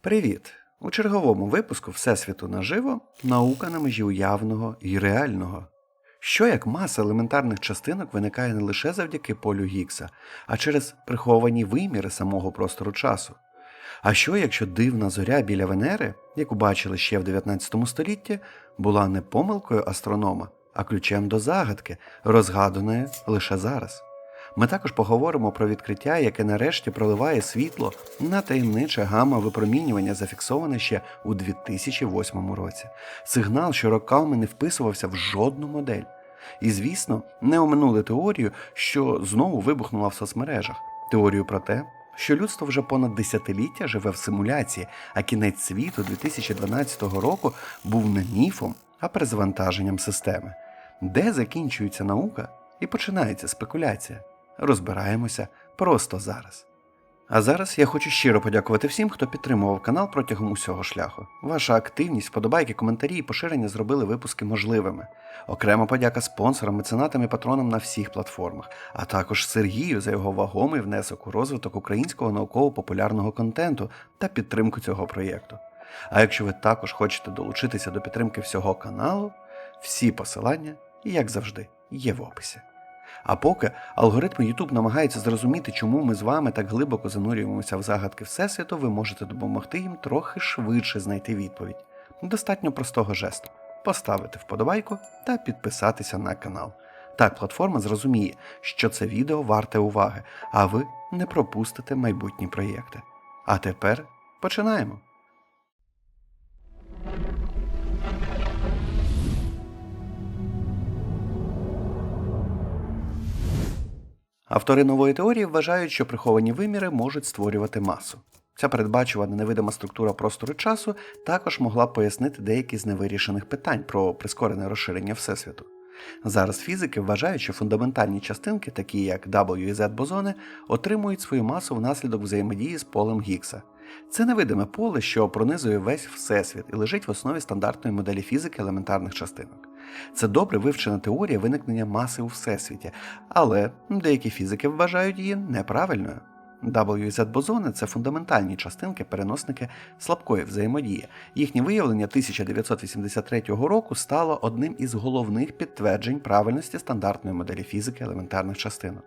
Привіт! У черговому випуску Всесвіту наживо наука на межі уявного і реального. Що як маса елементарних частинок виникає не лише завдяки полю Гіггса, а через приховані виміри самого простору часу. А що якщо дивна зоря біля Венери, яку бачили ще в 19 столітті, була не помилкою астронома, а ключем до загадки, розгаданої лише зараз? Ми також поговоримо про відкриття, яке нарешті проливає світло на таємниче гамма випромінювання, зафіксоване ще у 2008 році. Сигнал, що роками не вписувався в жодну модель. І, звісно, не оминули теорію, що знову вибухнула в соцмережах. Теорію про те, що людство вже понад десятиліття живе в симуляції, а кінець світу 2012 року був не міфом, а перезавантаженням системи. Де закінчується наука і починається спекуляція? Розбираємося просто зараз. А зараз я хочу щиро подякувати всім, хто підтримував канал протягом усього шляху. Ваша активність, вподобайки, коментарі і поширення зробили випуски можливими. Окрема подяка спонсорам, меценатам і патронам на всіх платформах, а також Сергію за його вагомий внесок у розвиток українського науково-популярного контенту та підтримку цього проєкту. А якщо ви також хочете долучитися до підтримки всього каналу, всі посилання, як завжди, є в описі. А поки алгоритми YouTube намагаються зрозуміти, чому ми з вами так глибоко занурюємося в загадки Всесвіту, ви можете допомогти їм трохи швидше знайти відповідь. Достатньо простого жесту поставити вподобайку та підписатися на канал. Так платформа зрозуміє, що це відео варте уваги, а ви не пропустите майбутні проєкти. А тепер починаємо. Автори нової теорії вважають, що приховані виміри можуть створювати масу. Ця передбачувана невидима структура простору часу також могла б пояснити деякі з невирішених питань про прискорене розширення Всесвіту. Зараз фізики вважають, що фундаментальні частинки, такі як W і Z бозони, отримують свою масу внаслідок взаємодії з полем Гіггса. Це невидиме поле, що пронизує весь всесвіт і лежить в основі стандартної моделі фізики елементарних частинок. Це добре вивчена теорія виникнення маси у всесвіті, але деякі фізики вважають її неправильною. W Z бозони це фундаментальні частинки-переносники слабкої взаємодії. Їхнє виявлення 1983 року стало одним із головних підтверджень правильності стандартної моделі фізики елементарних частинок.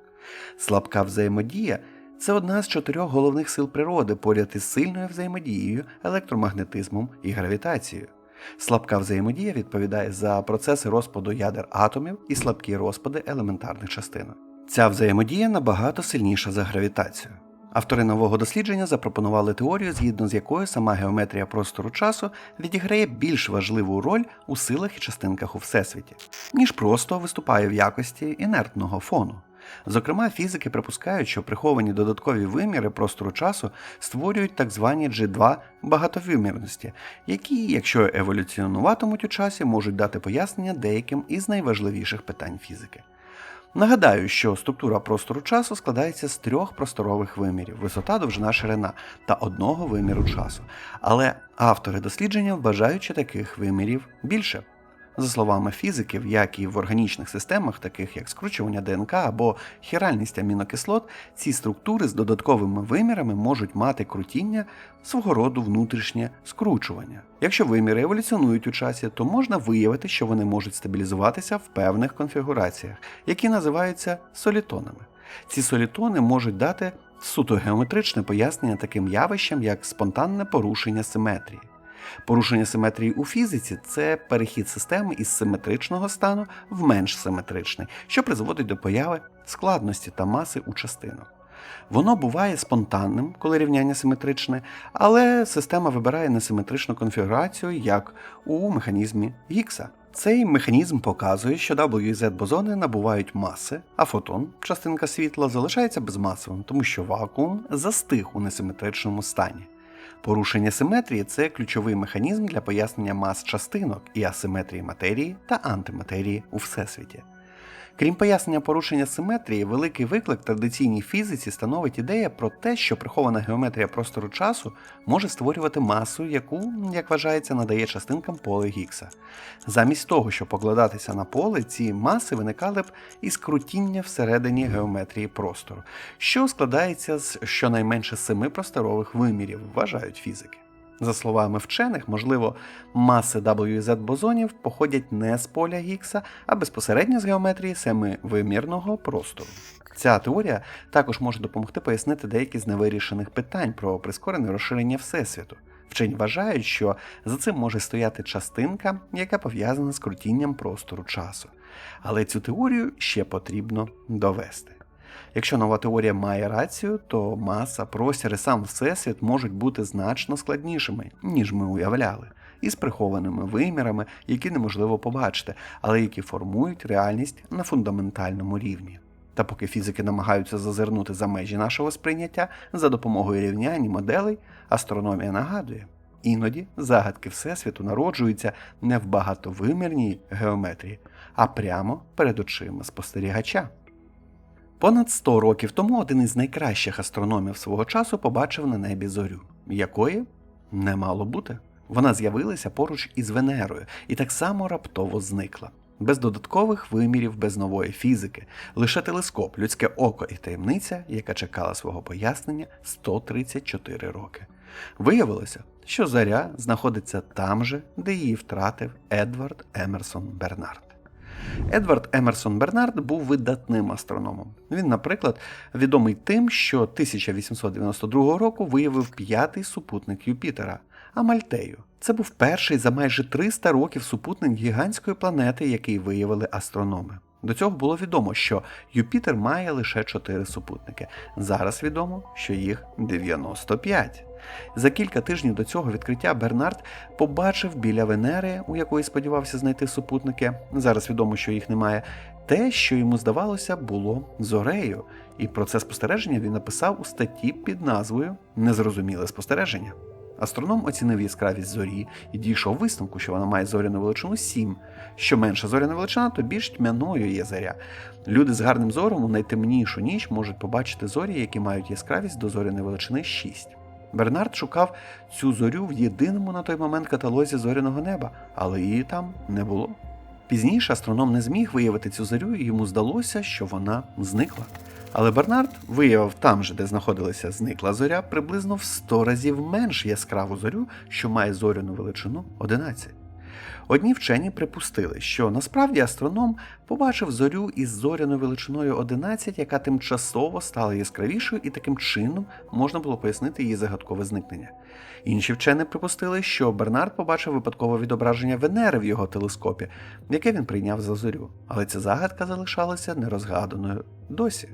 Слабка взаємодія це одна з чотирьох головних сил природи поряд із сильною взаємодією, електромагнетизмом і гравітацією. Слабка взаємодія відповідає за процеси розпаду ядер атомів і слабкі розпади елементарних частинок. Ця взаємодія набагато сильніша за гравітацію. Автори нового дослідження запропонували теорію, згідно з якою сама геометрія простору часу відіграє більш важливу роль у силах і частинках у всесвіті, ніж просто виступає в якості інертного фону. Зокрема, фізики припускають, що приховані додаткові виміри простору часу створюють так звані G2 багатовимірності, які, якщо еволюціонуватимуть у часі, можуть дати пояснення деяким із найважливіших питань фізики. Нагадаю, що структура простору часу складається з трьох просторових вимірів висота, довжина, ширина та одного виміру часу. Але автори дослідження вважають, що таких вимірів більше. За словами фізиків, як і в органічних системах, таких як скручування ДНК або хіральність амінокислот, ці структури з додатковими вимірами можуть мати крутіння свого роду внутрішнє скручування. Якщо виміри еволюціонують у часі, то можна виявити, що вони можуть стабілізуватися в певних конфігураціях, які називаються солітонами. Ці солітони можуть дати суто геометричне пояснення таким явищам, як спонтанне порушення симетрії. Порушення симетрії у фізиці це перехід системи із симетричного стану в менш симетричний, що призводить до появи складності та маси у частинок. Воно буває спонтанним, коли рівняння симетричне, але система вибирає несиметричну конфігурацію, як у механізмі Гіггса. Цей механізм показує, що W і Z бозони набувають маси, а фотон, частинка світла, залишається безмасовим, тому що вакуум застиг у несиметричному стані. Порушення симетрії це ключовий механізм для пояснення мас частинок і асиметрії матерії та антиматерії у всесвіті. Крім пояснення порушення симетрії, великий виклик традиційній фізиці становить ідея про те, що прихована геометрія простору часу може створювати масу, яку, як вважається, надає частинкам поле Гіггса. Замість того, щоб покладатися на поле, ці маси виникали б із крутіння всередині геометрії простору, що складається з щонайменше семи просторових вимірів, вважають фізики. За словами вчених, можливо, маси WZ бозонів походять не з поля Гіггса, а безпосередньо з геометрії семивимірного простору. Ця теорія також може допомогти пояснити деякі з невирішених питань про прискорене розширення Всесвіту. Вчені вважають, що за цим може стояти частинка, яка пов'язана з крутінням простору часу. Але цю теорію ще потрібно довести. Якщо нова теорія має рацію, то маса, простір і сам всесвіт можуть бути значно складнішими, ніж ми уявляли, і з прихованими вимірами, які неможливо побачити, але які формують реальність на фундаментальному рівні. Та поки фізики намагаються зазирнути за межі нашого сприйняття за допомогою рівнянь і моделей, астрономія нагадує, іноді загадки Всесвіту народжуються не в багатовимірній геометрії, а прямо перед очима спостерігача. Понад 100 років тому один із найкращих астрономів свого часу побачив на небі зорю, якої не мало бути. Вона з'явилася поруч із Венерою і так само раптово зникла. Без додаткових вимірів, без нової фізики, лише телескоп, людське око і таємниця, яка чекала свого пояснення 134 роки. Виявилося, що заря знаходиться там же, де її втратив Едвард Емерсон Бернард. Едвард Емерсон Бернард був видатним астрономом. Він, наприклад, відомий тим, що 1892 року виявив п'ятий супутник Юпітера Амальтею. Це був перший за майже 300 років супутник гігантської планети, який виявили астрономи. До цього було відомо, що Юпітер має лише 4 супутники. Зараз відомо, що їх 95. За кілька тижнів до цього відкриття Бернард побачив біля Венери, у якої сподівався знайти супутники. Зараз відомо, що їх немає. Те, що йому здавалося, було зорею, і про це спостереження він написав у статті під назвою Незрозуміле спостереження. Астроном оцінив яскравість зорі і дійшов висновку, що вона має зоряну величину 7. Що менша зоряна величина, то більш тьмяною є зоря. Люди з гарним зором у найтемнішу ніч можуть побачити зорі, які мають яскравість до зоряної величини 6. Бернард шукав цю зорю в єдиному на той момент каталозі зоряного неба, але її там не було. Пізніше астроном не зміг виявити цю зорю, і йому здалося, що вона зникла. Але Бернард виявив там же, де знаходилася зникла зоря, приблизно в 100 разів менш яскраву зорю, що має зоряну величину 11. Одні вчені припустили, що насправді астроном побачив зорю із зоряною величиною 11, яка тимчасово стала яскравішою, і таким чином можна було пояснити її загадкове зникнення. Інші вчені припустили, що Бернард побачив випадкове відображення Венери в його телескопі, яке він прийняв за зорю, але ця загадка залишалася нерозгаданою досі.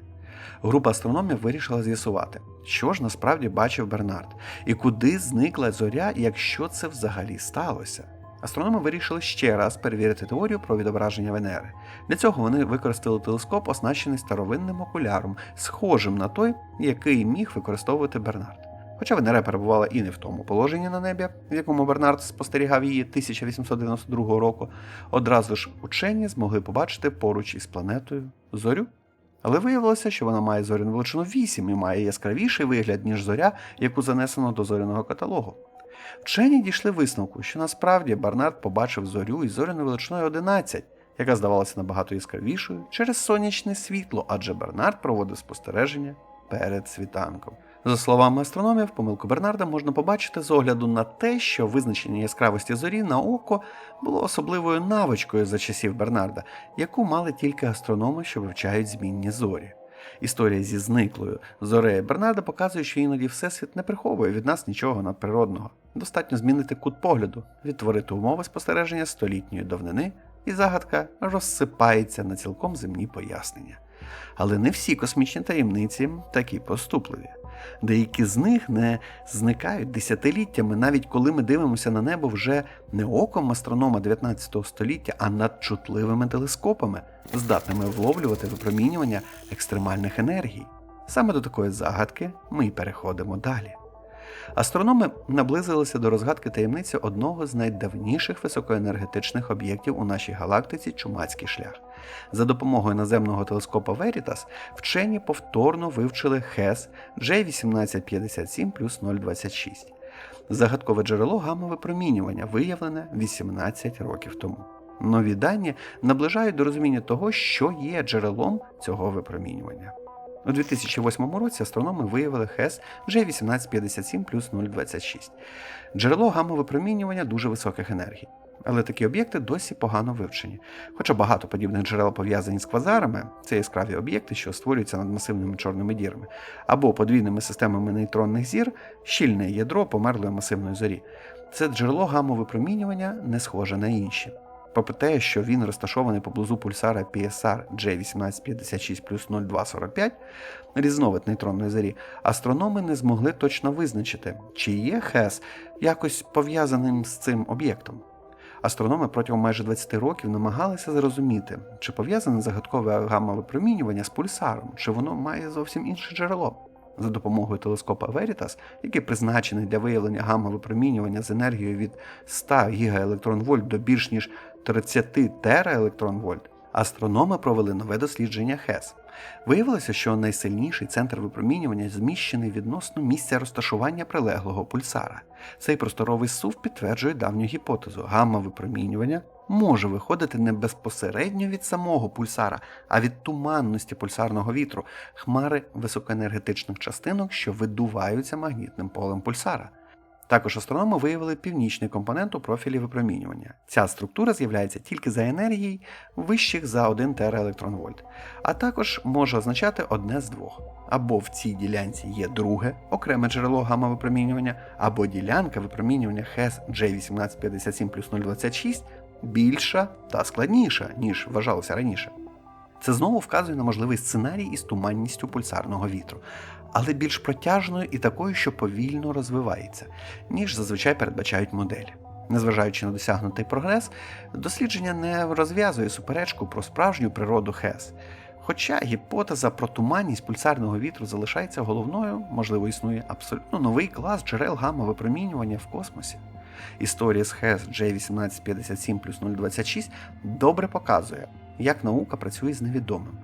Група астрономів вирішила з'ясувати, що ж насправді бачив Бернард, і куди зникла зоря, якщо це взагалі сталося. Астрономи вирішили ще раз перевірити теорію про відображення Венери. Для цього вони використали телескоп, оснащений старовинним окуляром, схожим на той, який міг використовувати Бернард. Хоча Венера перебувала і не в тому положенні на небі, в якому Бернард спостерігав її 1892 року, одразу ж учені змогли побачити поруч із планетою зорю. Але виявилося, що вона має зоряну величину 8 і має яскравіший вигляд, ніж зоря, яку занесено до зоряного каталогу. Вчені дійшли висновку, що насправді Барнард побачив зорю із зоряною величиною 11, яка здавалася набагато яскравішою через сонячне світло, адже Бернард проводив спостереження перед світанком. За словами астрономів, помилку Бернарда можна побачити з огляду на те, що визначення яскравості зорі на око було особливою навичкою за часів Бернарда, яку мали тільки астрономи, що вивчають змінні зорі. Історія зі зниклою зорею Бернарда показує, що іноді Всесвіт не приховує від нас нічого надприродного. Достатньо змінити кут погляду, відтворити умови спостереження столітньої давнини, і загадка розсипається на цілком земні пояснення. Але не всі космічні таємниці такі поступливі. Деякі з них не зникають десятиліттями, навіть коли ми дивимося на небо вже не оком астронома 19 століття, а над чутливими телескопами, здатними вловлювати випромінювання екстремальних енергій. Саме до такої загадки ми й переходимо далі. Астрономи наблизилися до розгадки таємниці одного з найдавніших високоенергетичних об'єктів у нашій галактиці Чумацький шлях. За допомогою наземного телескопа Veritas вчені повторно вивчили ХЕС J1857 плюс 026. Загадкове джерело гамма випромінювання виявлене 18 років тому. Нові дані наближають до розуміння того, що є джерелом цього випромінювання. У 2008 році астрономи виявили ХЕС J1857 плюс 026. Джерело гамма-випромінювання дуже високих енергій. Але такі об'єкти досі погано вивчені. Хоча багато подібних джерел пов'язані з квазарами, це яскраві об'єкти, що створюються над масивними чорними дірами, або подвійними системами нейтронних зір, щільне ядро померлої масивної зорі. Це джерело гамма-випромінювання не схоже на інші. Попри те, що він розташований поблизу пульсара PSR J1856 плюс 0245, різновид нейтронної зорі, астрономи не змогли точно визначити, чи є ХЕС якось пов'язаним з цим об'єктом. Астрономи протягом майже 20 років намагалися зрозуміти, чи пов'язане загадкове гамма-випромінювання з пульсаром, чи воно має зовсім інше джерело. За допомогою телескопа Veritas, який призначений для виявлення гамма-випромінювання з енергією від 100 гігаелектронвольт до більш ніж 30 тераелектронвольт, астрономи провели нове дослідження ХЕС. Виявилося, що найсильніший центр випромінювання зміщений відносно місця розташування прилеглого пульсара. Цей просторовий сув підтверджує давню гіпотезу. Гамма-випромінювання може виходити не безпосередньо від самого пульсара, а від туманності пульсарного вітру, хмари високоенергетичних частинок, що видуваються магнітним полем пульсара. Також астрономи виявили північний компонент у профілі випромінювання. Ця структура з'являється тільки за енергії вищих за 1 тераелектронвольт, а також може означати одне з двох. Або в цій ділянці є друге окреме джерело гамма-випромінювання, або ділянка випромінювання ХЕС J1857 плюс 026 більша та складніша, ніж вважалося раніше. Це знову вказує на можливий сценарій із туманністю пульсарного вітру, але більш протяжною і такою, що повільно розвивається, ніж зазвичай передбачають моделі. Незважаючи на досягнутий прогрес, дослідження не розв'язує суперечку про справжню природу ХЕС. Хоча гіпотеза про туманність пульсарного вітру залишається головною, можливо, існує абсолютно новий клас джерел гамма-випромінювання в космосі. Історія з ХЕС J1857 плюс 026 добре показує, як наука працює з невідомим.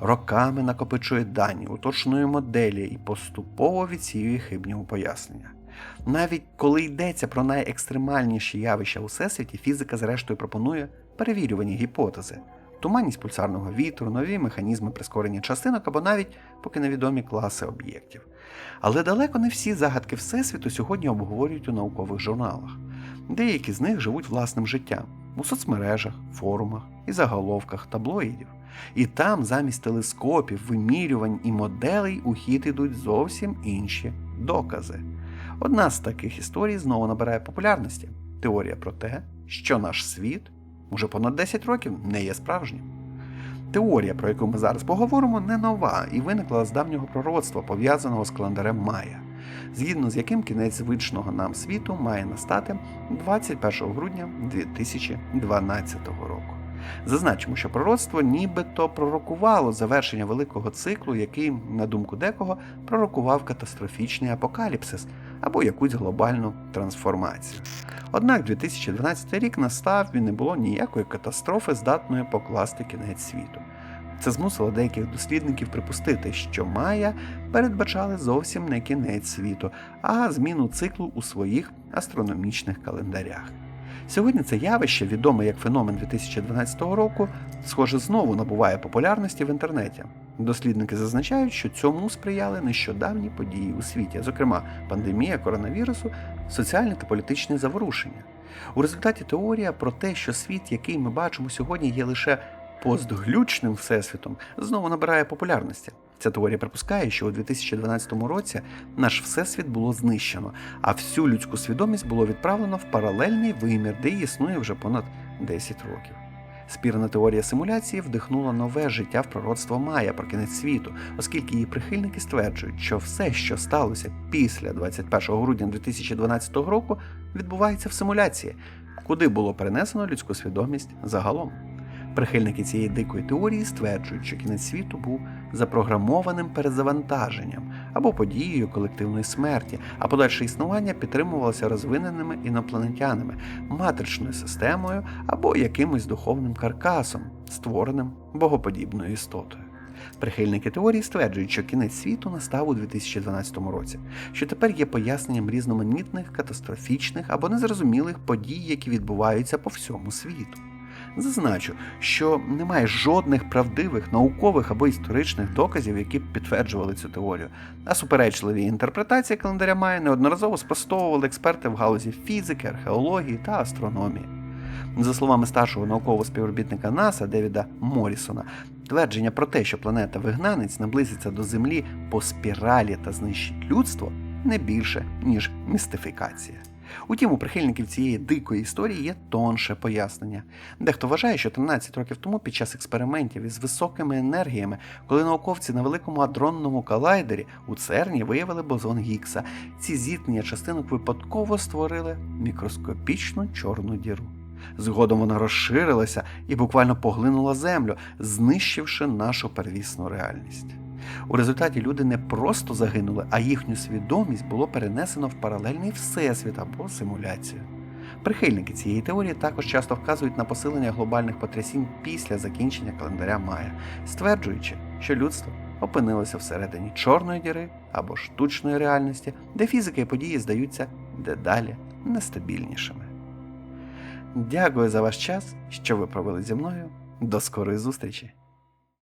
Роками накопичує дані, уточнює моделі і поступово відсіює хибні пояснення. Навіть коли йдеться про найекстремальніші явища у всесвіті, фізика зрештою пропонує перевірювані гіпотези, туманність пульсарного вітру, нові механізми прискорення частинок або навіть поки невідомі класи об'єктів. Але далеко не всі загадки Всесвіту сьогодні обговорюють у наукових журналах. Деякі з них живуть власним життям у соцмережах, форумах і заголовках таблоїдів. І там замість телескопів, вимірювань і моделей у хід ідуть зовсім інші докази. Одна з таких історій знову набирає популярності теорія про те, що наш світ уже понад 10 років не є справжнім. Теорія, про яку ми зараз поговоримо, не нова і виникла з давнього пророцтва, пов'язаного з календарем Майя, згідно з яким кінець звичного нам світу має настати 21 грудня 2012 року. Зазначимо, що пророцтво нібито пророкувало завершення великого циклу, який, на думку декого, пророкував катастрофічний апокаліпсис або якусь глобальну трансформацію. Однак 2012 рік настав і не було ніякої катастрофи, здатної покласти кінець світу. Це змусило деяких дослідників припустити, що Майя передбачали зовсім не кінець світу, а зміну циклу у своїх астрономічних календарях. Сьогодні це явище, відоме як феномен 2012 року, схоже, знову набуває популярності в інтернеті. Дослідники зазначають, що цьому сприяли нещодавні події у світі, зокрема пандемія коронавірусу, соціальне та політичне заворушення. У результаті теорія про те, що світ, який ми бачимо сьогодні, є лише постглючним всесвітом, знову набирає популярності. Ця теорія припускає, що у 2012 році наш всесвіт було знищено, а всю людську свідомість було відправлено в паралельний вимір, де існує вже понад 10 років. Спірна теорія симуляції вдихнула нове життя в пророцтво Майя про кінець світу, оскільки її прихильники стверджують, що все, що сталося після 21 грудня 2012 року, відбувається в симуляції, куди було перенесено людську свідомість загалом. Прихильники цієї дикої теорії стверджують, що кінець світу був запрограмованим перезавантаженням або подією колективної смерті, а подальше існування підтримувалося розвиненими інопланетянами, матричною системою або якимось духовним каркасом, створеним богоподібною істотою. Прихильники теорії стверджують, що кінець світу настав у 2012 році, що тепер є поясненням різноманітних катастрофічних або незрозумілих подій, які відбуваються по всьому світу. Зазначу, що немає жодних правдивих наукових або історичних доказів, які б підтверджували цю теорію. А суперечливі інтерпретації календаря Майя неодноразово спростовували експерти в галузі фізики, археології та астрономії. За словами старшого наукового співробітника НАСА Девіда Морісона, твердження про те, що планета вигнанець наблизиться до Землі по спіралі та знищить людство, не більше ніж містифікація. Утім, у прихильників цієї дикої історії є тонше пояснення. Дехто вважає, що 13 років тому під час експериментів із високими енергіями, коли науковці на великому адронному колайдері у ЦЕРНі виявили бозон Гікса, ці зіткнення частинок випадково створили мікроскопічну чорну діру. Згодом вона розширилася і буквально поглинула землю, знищивши нашу первісну реальність. У результаті люди не просто загинули, а їхню свідомість було перенесено в паралельний всесвіт або симуляцію. Прихильники цієї теорії також часто вказують на посилення глобальних потрясінь після закінчення календаря Майя, стверджуючи, що людство опинилося всередині чорної діри або штучної реальності, де фізика і події здаються дедалі нестабільнішими. Дякую за ваш час, що ви провели зі мною. До скорої зустрічі!